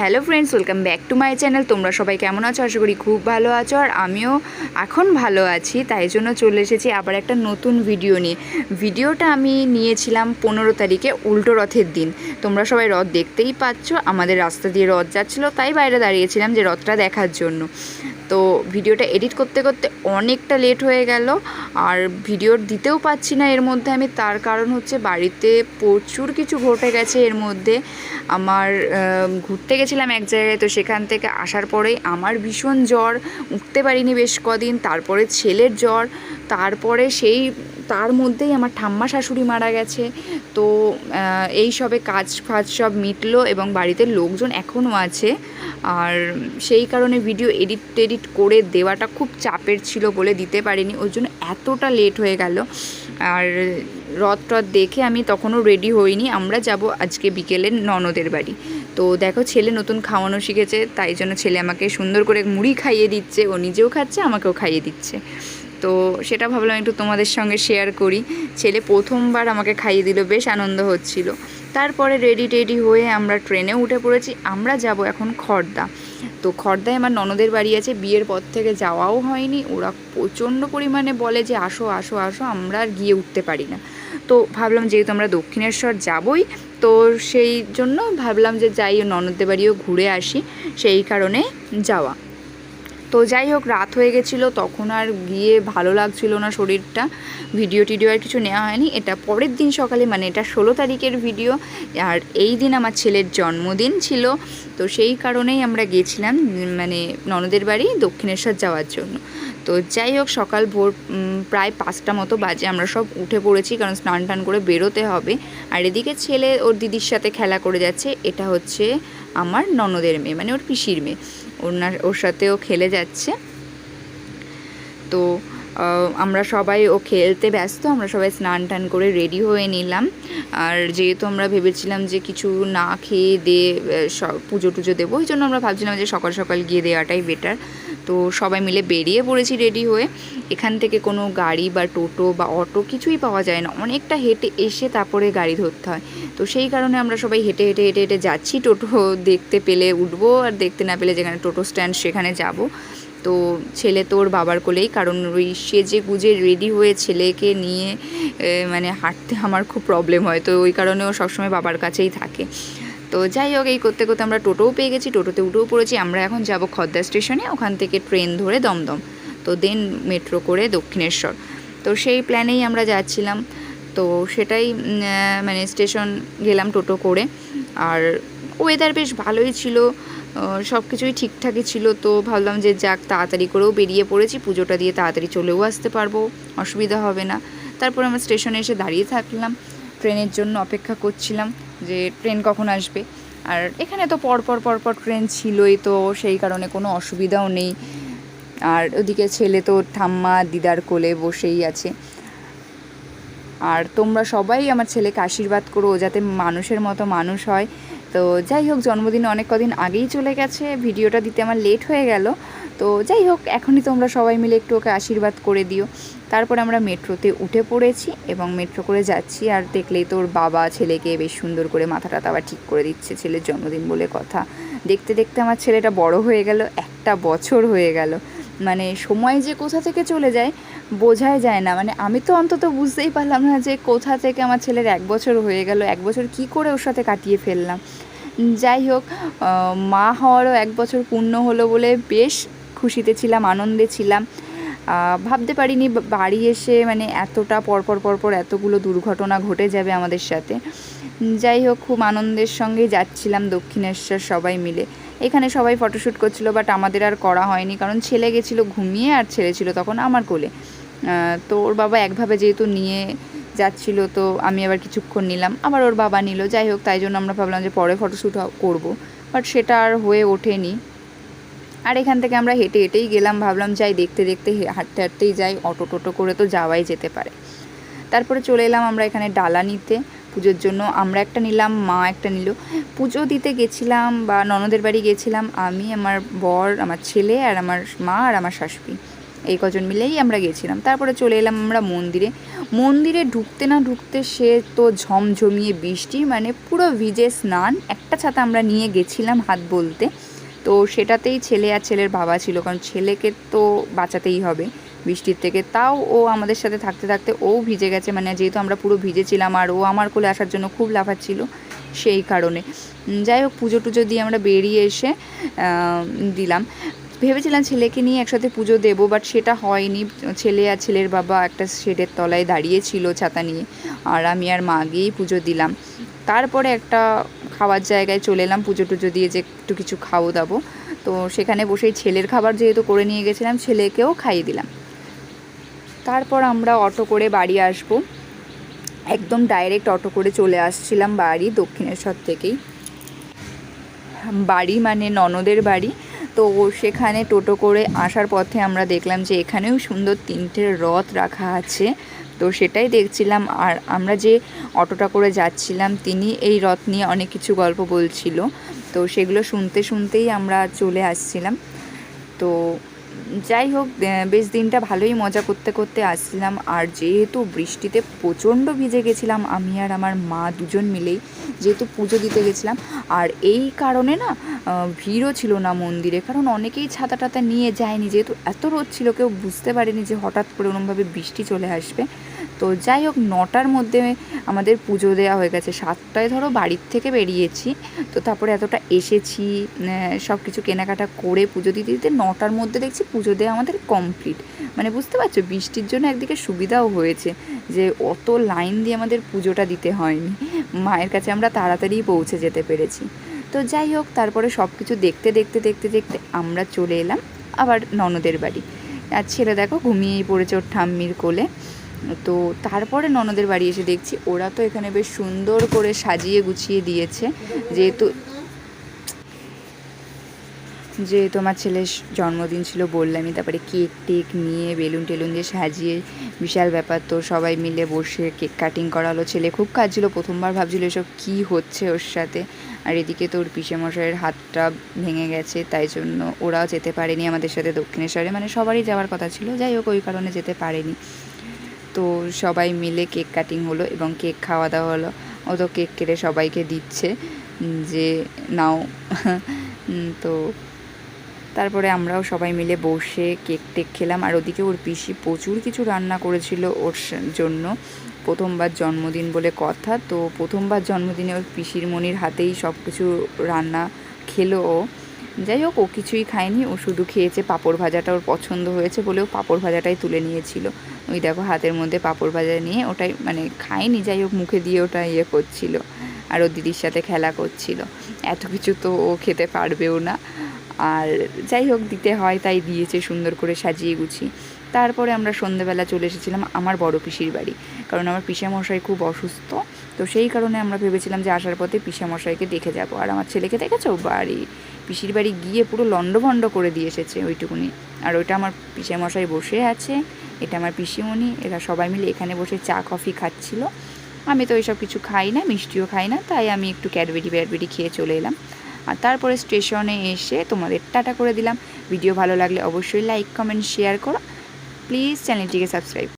Hello friends, welcome back to my channel. তোমরা সবাই কেমন আছো? আশা করি খুব ভালো আছো, আর আমিও এখন ভালো আছি, তাই জন্য চলে এসেছি আবার একটা নতুন ভিডিও নিয়ে। ভিডিওটা আমি নিয়েছিলাম পনেরো তারিখে উল্টো রথের দিন। তোমরা সবাই রথ দেখতেই পাচ্ছ, আমাদের রাস্তা দিয়ে রথ যাচ্ছিল, তাই বাইরে দাঁড়িয়েছিলাম যে রথটা দেখার জন্য। তো ভিডিওটা এডিট করতে করতে অনেকটা লেট হয়ে গেল, আর ভিডিও দিতেও পাচ্ছি না এর মধ্যে আমি, তার কারণ হচ্ছে বাড়িতে প্রচুর কিছু ঘটে গেছে এর মধ্যে। আমার ঘুরতে গেছিলাম এক জায়গায়, তো সেখান থেকে আসার পরেই আমার ভীষণ জ্বর, উঠতে পারিনি বেশ কদিন, তারপরে ছেলের জ্বর, তারপরে সেই, তার মধ্যেই আমার ঠাম্মা শাশুড়ি মারা গেছে। তো এই সবে কাজ ফাজ সব মিটলো এবং বাড়িতে লোকজন এখনও আছে। আর সেই কারণে ভিডিও এডিট টেডিট করে দেওয়াটা খুব চাপের ছিল বলে দিতে পারিনি ওই জন্য এতটা লেট হয়ে গেল। আর রথ টথ দেখে আমি তখনও রেডি হইনি, আমরা যাব আজকে বিকেলে ননদের বাড়ি। তো দেখো ছেলে নতুন খাওয়ানো শিখেছে, তাই জন্য ছেলে আমাকে সুন্দর করে মুড়ি খাইয়ে দিচ্ছে, ও নিজেও খাচ্ছে, আমাকেও খাইয়ে দিচ্ছে। তো সেটা ভাবলাম একটু তোমাদের সঙ্গে শেয়ার করি। ছেলে প্রথমবার আমাকে খাইয়ে দিল, বেশ আনন্দ হচ্ছিল। তারপরে রেডি টেডি হয়ে আমরা ট্রেনে উঠে পড়েছি, আমরা যাব এখন খর্দা। তো খর্দায় আমার ননদের বাড়ি আছে, বিয়ের পর থেকে যাওয়াও হয়নি, ওরা প্রচণ্ড পরিমাণে বলে যে, আসো আসো আসো, আমরা আর গিয়ে উঠতে পারি না। তো ভাবলাম যেহেতু আমরা দক্ষিণেশ্বর যাবই, তো সেই জন্য ভাবলাম যে যাই ননদের বাড়িও ঘুরে আসি, সেই কারণে যাওয়া। তো যাই হোক, রাত হয়ে গেছিল, তখন আর গিয়ে ভালো লাগছিল না শরীরটা। ভিডিও টিডিও আর কিছু নেওয়া হয়নি। এটা পরের দিন সকালে মানে এটা ষোলো তারিখের ভিডিও। আর এই দিন আমার ছেলের জন্মদিন ছিল। তো সেই কারণেই আমরা গেছিলাম মানে ননদের বাড়ি দক্ষিণেশ্বর যাওয়ার জন্য। তো যাই হোক, সকাল ভোর প্রায় পাঁচটা মতো বাজে। আমরা সব উঠে পড়েছি, কারণ স্নান টান করে বেরোতে হবে। আর এদিকে ছেলে ওর দিদির সাথে খেলা করে যাচ্ছে। এটা হচ্ছে আমার ননদের মেয়ে মানে ওর পিসির মেয়ে। ওনার, ওর সাথেও খেলে যাচ্ছে। তো আমরা সবাই ও খেলতে ব্যস্ত, আমরা সবাই স্নান টান করে রেডি হয়ে নিলাম। আর যেহেতু আমরা ভেবেছিলাম যে কিছু না খেয়ে স- পুজো টুজো দেবো, ওই জন্য আমরা ভাবছিলাম যে সকাল সকাল গিয়ে দেওয়াটাই বেটার তো সবাই মিলে বেরিয়ে পড়েছি রেডি হয়ে। এখান থেকে কোনো গাড়ি বা টোটো বা অটো কিছুই পাওয়া যায় না। অনেকটা হেঁটে এসে তারপরে গাড়ি ধরতে হয়। তো সেই কারণে আমরা সবাই হেঁটে হেঁটে হেঁটে হেঁটে যাচ্ছি। টোটো দেখতে পেলে উঠবো আর দেখতে না পেলে যেখানে টোটো স্ট্যান্ড সেখানে যাব। তো ছেলে তো ওর বাবার কোলেই, কারণ ওই সেজে গুজে রেডি হয়ে ছেলেকে নিয়ে মানে হাঁটতে আমার খুব প্রবলেম হয়। তো ওই কারণে ও সবসময় বাবার কাছেই থাকে। তো যাই হোক, এই করতে করতে আমরা টোটোও পেয়ে গেছি, টোটোতে উঠেও পড়েছি। আমরা এখন যাব খদ্দা স্টেশনে, ওখান থেকে ট্রেন ধরে দমদম। তো দেন মেট্রো করে দক্ষিণেশ্বর। তো সেই প্ল্যানেই আমরা যাচ্ছিলাম। তো সেটাই মানে স্টেশন গেলাম টোটো করে। আর ওয়েদার বেশ ভালোই ছিল। সব কিছুই ঠিকঠাকই ছিল। তো ভাবলাম যে যাক, তাড়াতাড়ি করেও বেরিয়ে পড়েছি। পুজোটা দিয়ে তাড়াতাড়ি চলেও আসতে পারব, অসুবিধা হবে না। তারপর আমরা স্টেশনে এসে দাঁড়িয়ে থাকলাম। ট্রেনের জন্য অপেক্ষা করছিলাম। যে ট্রেন কখন আসবে। আর এখানে তো পরপর পরপর ট্রেন ছিলই তো, সেই কারণে কোনো অসুবিধাও নেই। আর ওদিকে ছেলে তো ঠাম্মা দিদার কোলে বসেই আছে। আর তোমরা সবাই আমার ছেলেকে আশীর্বাদ করো যাতে মানুষের মতো মানুষ হয়। তো যাই হোক, জন্মদিন অনেক কদিন আগেই চলে গেছে। ভিডিওটা দিতে আমার লেট হয়ে গেল। তো যাই হোক, এখনই তোমরা সবাই মিলে একটু ওকে আশীর্বাদ করে দিও। তারপর আমরা মেট্রোতে উঠে পড়েছি এবং মেট্রো করে যাচ্ছি। আর দেখলেই তোর বাবা ছেলেকে বেশ সুন্দর করে মাথাটা আবার ঠিক করে দিচ্ছে ছেলের জন্মদিন বলে কথা। দেখতে দেখতে আমার ছেলেটা বড় হয়ে গেল, একটা বছর হয়ে গেল। মানে সময় যে কোথা থেকে চলে যায়, বোঝাই যায় না। মানে আমি তো অন্তত বুঝতেই পারলাম না যে কোথা থেকে আমার ছেলের এক বছর হয়ে গেল, এক বছর কি করে ওর সাথে কাটিয়ে ফেললাম। যাই হোক মা হওয়ারও এক বছর পূর্ণ হলো বলে বেশ খুশিতে ছিলাম, আনন্দে ছিলাম। ভাবতে পারিনি বাড়ি এসে মানে এতটা পরপর পরপর এতগুলো দুর্ঘটনা ঘটে যাবে আমাদের সাথে। যাই হোক, খুব আনন্দের সঙ্গে যাচ্ছিলাম দক্ষিণেশ্বর সবাই মিলে। এখানে সবাই ফটোশ্যুট করছিল বাট আমাদের আর করা হয়নি, কারণ ছেলে গেছিল ঘুমিয়ে আর ছেলে ছিল তখন আমার কোলে। তো ওর বাবা একভাবে যেহেতু নিয়ে যাচ্ছিল, তো আমি আবার কিছুক্ষণ নিলাম। আবার ওর বাবা নিল, যাই হোক, তাই জন্য আমরা ভাবলাম যে পরে ফটোশ্যুট করব বাট সেটা আর হয়ে ওঠেনি। আর এখান থেকে আমরা হেঁটে হেঁটেই গেলাম, ভাবলাম যাই দেখতে দেখতে হাঁটতে হাঁটতেই যাই অটো টোটো করে তো যাওয়াই যেতে পারে। তারপরে চলে এলাম আমরা এখানে ডালা নিতে। পুজোর জন্য আমরা একটা নিলাম, মা একটা নিল। পুজো দিতে গেছিলাম বা ননদের বাড়ি গেছিলাম, আমি, আমার বর, আমার ছেলে আর আমার মা আর আমার শাশুড়ি। এই কজন মিলেই আমরা গেছিলাম। তারপরে চলে এলাম আমরা মন্দিরে। মন্দিরে ঢুকতে না ঢুকতে সে তো ঝমঝমিয়ে বৃষ্টি মানে পুরো ভিজে স্নান। একটা ছাতা আমরা নিয়ে গেছিলাম হাত বলতে। তো সেটাতেই ছেলে আর ছেলের বাবা ছিল, কারণ ছেলেকে তো বাঁচাতেই হবে। বৃষ্টির থেকে। তাও ও আমাদের সাথে থাকতে থাকতে ও ভিজে গেছে মানে যেহেতু আমরা পুরো ভিজেছিলাম আর ও আমার কোলে আসার জন্য খুব লাফাচ্ছিল সেই কারণে। যাই হোক, পুজো টুজো দিয়ে আমরা বেরিয়ে এসে দিলাম। ভেবেছিলাম ছেলেকে নিয়ে একসাথে পুজো দেবো, বাট সেটা হয়নি। ছেলে আর ছেলের বাবা একটা শেডের তলায় দাঁড়িয়ে ছিল ছাতা নিয়ে, আর আমি আর মা গিয়েই পুজো দিলাম। তারপরে একটা খাওয়ার জায়গায় চলে এলাম পুজো টুজো দিয়ে যে একটু কিছু খাব দাবো তো সেখানে বসেই ছেলের খাবার যেহেতু করে নিয়ে গেছিলাম, ছেলেকেও খাইয়ে দিলাম। তারপর আমরা অটো করে বাড়ি আসব। একদম ডাইরেক্ট অটো করে চলে আসছিলাম বাড়ি, দক্ষিণেশ্বর থেকেই। বাড়ি মানে ননদের বাড়ি। তো সেখানে টোটো করে আসার পথে আমরা দেখলাম যে এখানেও সুন্দর তিনটে রথ রাখা আছে। তো সেটাই দেখছিলাম। আর আমরা যে অটোটা করে যাচ্ছিলাম, তিনি এই রথ নিয়ে অনেক কিছু গল্প বলছিল। তো সেগুলো শুনতে শুনতেই আমরা চলে আসছিলাম। তো যাই হোক বেশ দিনটা ভালোই মজা করতে করতে আসছিলাম। আর যেহেতু বৃষ্টিতে প্রচণ্ড ভিজে গেছিলাম, আমি আর আমার মা দুজন মিলেই যেহেতু পুজো দিতে গেছিলাম, আর এই কারণে না ভিড়ও ছিল না মন্দিরে। কারণ অনেকেই ছাতা টাতা নিয়ে যায়নি, যেহেতু এত রোদ ছিল, কেউ বুঝতে পারেনি যে হঠাৎ করে ওরমভাবে বৃষ্টি চলে আসবে। তো যাই হোক, নটার মধ্যে আমাদের পুজো দেওয়া হয়ে গেছে। সাতটায় ধরো বাড়ির থেকে বেরিয়েছি। তো তারপরে এতটা এসেছি সব কিছু কেনাকাটা করে পুজো দিতে দিতে নটার মধ্যে দেখছি পুজো দেওয়া আমাদের কমপ্লিট। মানে বুঝতে পারছ, বৃষ্টির জন্য একদিকে সুবিধাও হয়েছে যে অত লাইন দিয়ে আমাদের পুজোটা দিতে হয়নি। মায়ের কাছে আমরা তাড়াতাড়ি পৌঁছে যেতে পেরেছি। তো যাই হোক, তারপরে সব কিছু দেখতে দেখতে দেখতে দেখতে আমরা চলে এলাম আবার ননদের বাড়ি। আর ছেলে দেখো, ঘুমিয়েই পড়েছে ওর ঠাম্মির কোলে। তো তারপরে ননদের বাড়ি এসে দেখছি, ওরা তো এখানে বেশ সুন্দর করে সাজিয়ে গুছিয়ে দিয়েছে। যেহেতু যে তোমার ছেলের জন্মদিন ছিল বললামই, তারপরে কেক টেক নিয়ে বেলুন টেলুন দিয়ে সাজিয়ে, বিশাল ব্যাপার তো সবাই মিলে বসে কেক কাটিং করালো। ছেলে খুব কাঁদছিল, প্রথমবার ভাবছিল এসব কী হচ্ছে ওর সাথে। আর এদিকে তোর পিসেমশাইয়ের হাতটা ভেঙে গেছে, তাই জন্য ওরাও যেতে পারেনি আমাদের সাথে দক্ষিণেশ্বরে। মানে সবারই যাওয়ার কথা ছিল, যাই হোক ওই কারণে যেতে পারেনি। তো সবাই মিলে কেক কাটিং হলো এবং কেক খাওয়া দাওয়া হলো। ও তো কেক কেটে সবাইকে দিচ্ছে যে নাও। তো তারপরে আমরাও সবাই মিলে বসে কেক টেক খেলাম। আর ওদিকে ওর পিসি প্রচুর কিছু রান্না করেছিল ওর জন্য। প্রথমবার জন্মদিন বলে কথা, তো প্রথমবার জন্মদিনে ওর পিসির মনির হাতেই সব কিছু রান্না খেলো ও। যাই হোক, ও কিছুই খায়নি। ও শুধু খেয়েছে পাঁপড় ভাজাটা ওর পছন্দ হয়েছে বলেও পাঁপড় ভাজাটাই তুলে নিয়েছিল। ওই দেখো, হাতের মধ্যে পাঁপড় ভাজা নিয়ে ওটাই মানে খায়নি, যাই হোক, মুখে দিয়ে ওটা ইয়ে করছিল। আর ও দিদির সাথে খেলা করছিল। এত কিছু তো ও খেতে পারবেও না। আর যাই হোক, দিতে হয়, তাই দিয়েছে সুন্দর করে সাজিয়ে গুছিয়ে। তারপরে আমরা সন্ধেবেলা চলে এসেছিলাম আমার বড় পিসির বাড়ি। কারণ আমার পিসামশাই খুব অসুস্থ। তো সেই কারণে আমরা ভেবেছিলাম যে আসার পথে পিসামশাইকে দেখে যাব। আর আমার ছেলেকে দেখেছ? বাড়ি। পিসির বাড়ি গিয়ে পুরো লণ্ডভণ্ড করে দিয়ে এসেছে ওইটুকুনি। আর ওইটা আমার পিসামশাই বসে আছে, এটা আমার পিসিমণি, এরা সবাই মিলে এখানে বসে চা, কফি খাচ্ছিল। আমি তো এইসব কিছু খাই না, মিষ্টিও খাই না, তাই আমি একটু ক্যাডবেরি ব্যাডবেরি খেয়ে চলে এলাম। আর তারপরে স্টেশনে এসে তোমাদের টাটা করে দিলাম। ভিডিও ভালো লাগলে অবশ্যই লাইক, কমেন্ট, শেয়ার করো। প্লিজ চ্যানেলটিকে সাবস্ক্রাইব